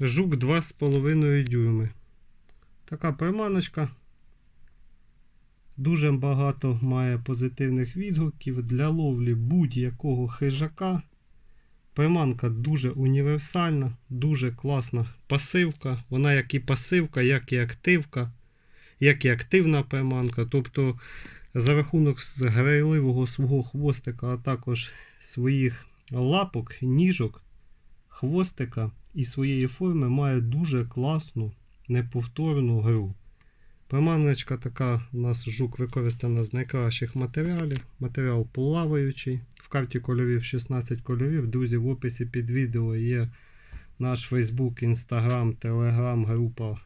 Жук 2,5 дюйми. Така приманочка. Дуже багато має позитивних відгуків для ловлі будь-якого хижака. Приманка дуже універсальна, дуже класна пасивка. Вона як і пасивка, як і активка, як і активна приманка. Тобто, за рахунок грайливого свого хвостика, а також своїх лапок, ніжок, хвостика і своєї форми має дуже класну, неповторну гру. Приманочка така у нас жук використана з найкращих матеріалів. Матеріал плаваючий. В карті кольорів 16 кольорів. Друзі, в описі під відео є наш Facebook, Instagram, Telegram група,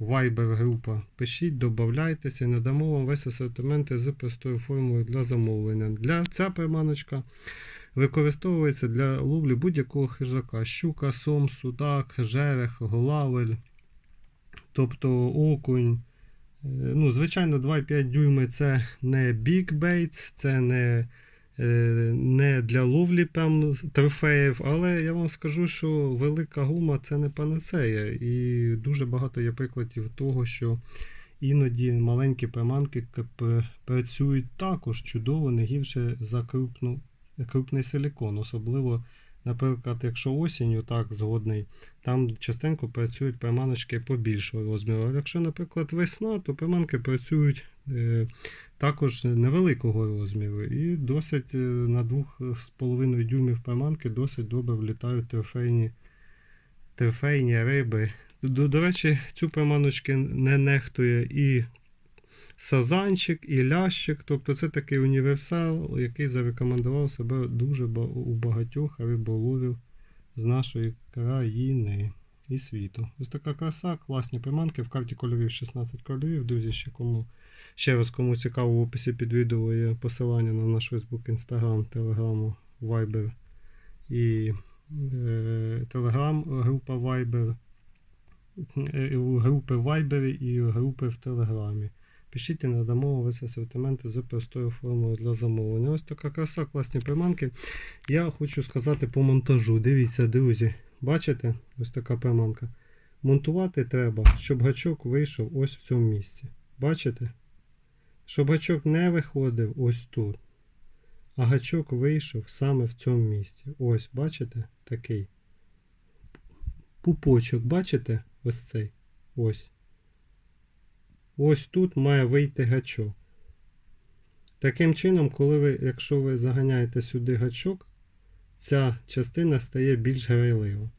Viber група. Пишіть, додавайтеся надамо вам весь асортимент з простою формулою для замовлення. Для ця приманочка використовується для ловлі будь-якого хижака. Щука, сом, судак, жерех, голавель, тобто окунь. Е, Ну, звичайно, 2,5 дюйми це не baits, це не, е, не для ловлі прям трофеїв, але я вам скажу, що велика гума це не панацея. І дуже багато є прикладів того, що іноді маленькі приманки працюють також чудово, не гірше за крупну, крупний силікон. Особливо, наприклад, якщо осінню так згодний, там частенько працюють приманочки побільшого розміру. А якщо, наприклад, весна, то приманки працюють е, також невеликого розміру. І досить е, на 2,5 дюймів приманки досить добре влітають трофейні, трофейні риби. До, до речі, цю приманочки не нехтує і сазанчик, і лящик. Тобто це такий універсал, який зарекомендував себе дуже у багатьох риболовів з нашої країни і світу. Ось така краса, класні приманки. В карті кольорів 16 кольорів. Друзі, ще кому ще раз кому цікаво, в описі під відео є посилання на наш Facebook, Instagram, Telegram, Viber і е, Telegram, група Viber, е, групи в Viber і групи в Телеграмі. Пишіть і надамо весь асортимент з простою формою для замовлення. Ось така краса, класні приманки. Я хочу сказати по монтажу. Дивіться, друзі, бачите? Ось така приманка. Монтувати треба, щоб гачок вийшов ось в цьому місці. Бачите? Щоб гачок не виходив ось тут. А гачок вийшов саме в цьому місці. Ось, бачите? Такий. Пупочок, бачите? Ось цей. Ось. Ось тут має вийти гачок. Таким чином, коли ви, якщо ви заганяєте сюди гачок, ця частина стає більш грайлива.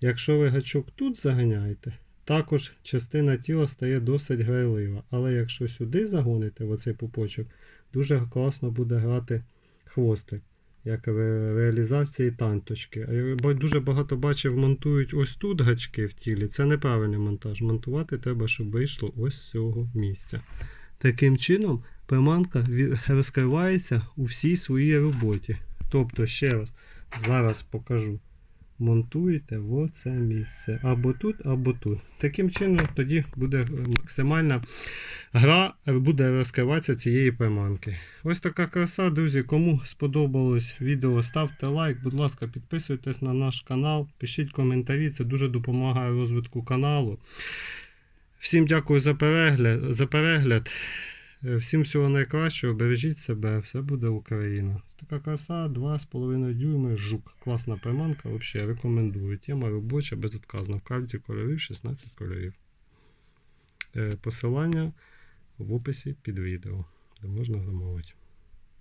Якщо ви гачок тут заганяєте, також частина тіла стає досить грайлива. Але якщо сюди загоните в оцей пупочок, дуже класно буде грати хвостик, як реалізації танточки. Я дуже багато бачив, монтують ось тут гачки в тілі. Це неправильний монтаж. Монтувати треба, щоб вийшло ось з цього місця. Таким чином, приманка розкривається у всій своїй роботі. Тобто, ще раз, зараз покажу. Монтуєте в оце місце. Або тут, або тут. Таким чином, тоді буде максимальна гра буде розкриватися цієї приманки. Ось така краса, друзі. Кому сподобалось відео, ставте лайк, будь ласка, підписуйтесь на наш канал, пишіть коментарі, це дуже допомагає розвитку каналу. Всім дякую за перегляд. За перегляд. Е, Всім всього найкращого, бережіть себе, все буде Україна. Така краса, 2,5 дюйми, жук. Класна приманка, взагалі рекомендую. Тема робоча, безотказна. В карті кольорів 16 кольорів. Е, Посилання в описі під відео, де можна замовити.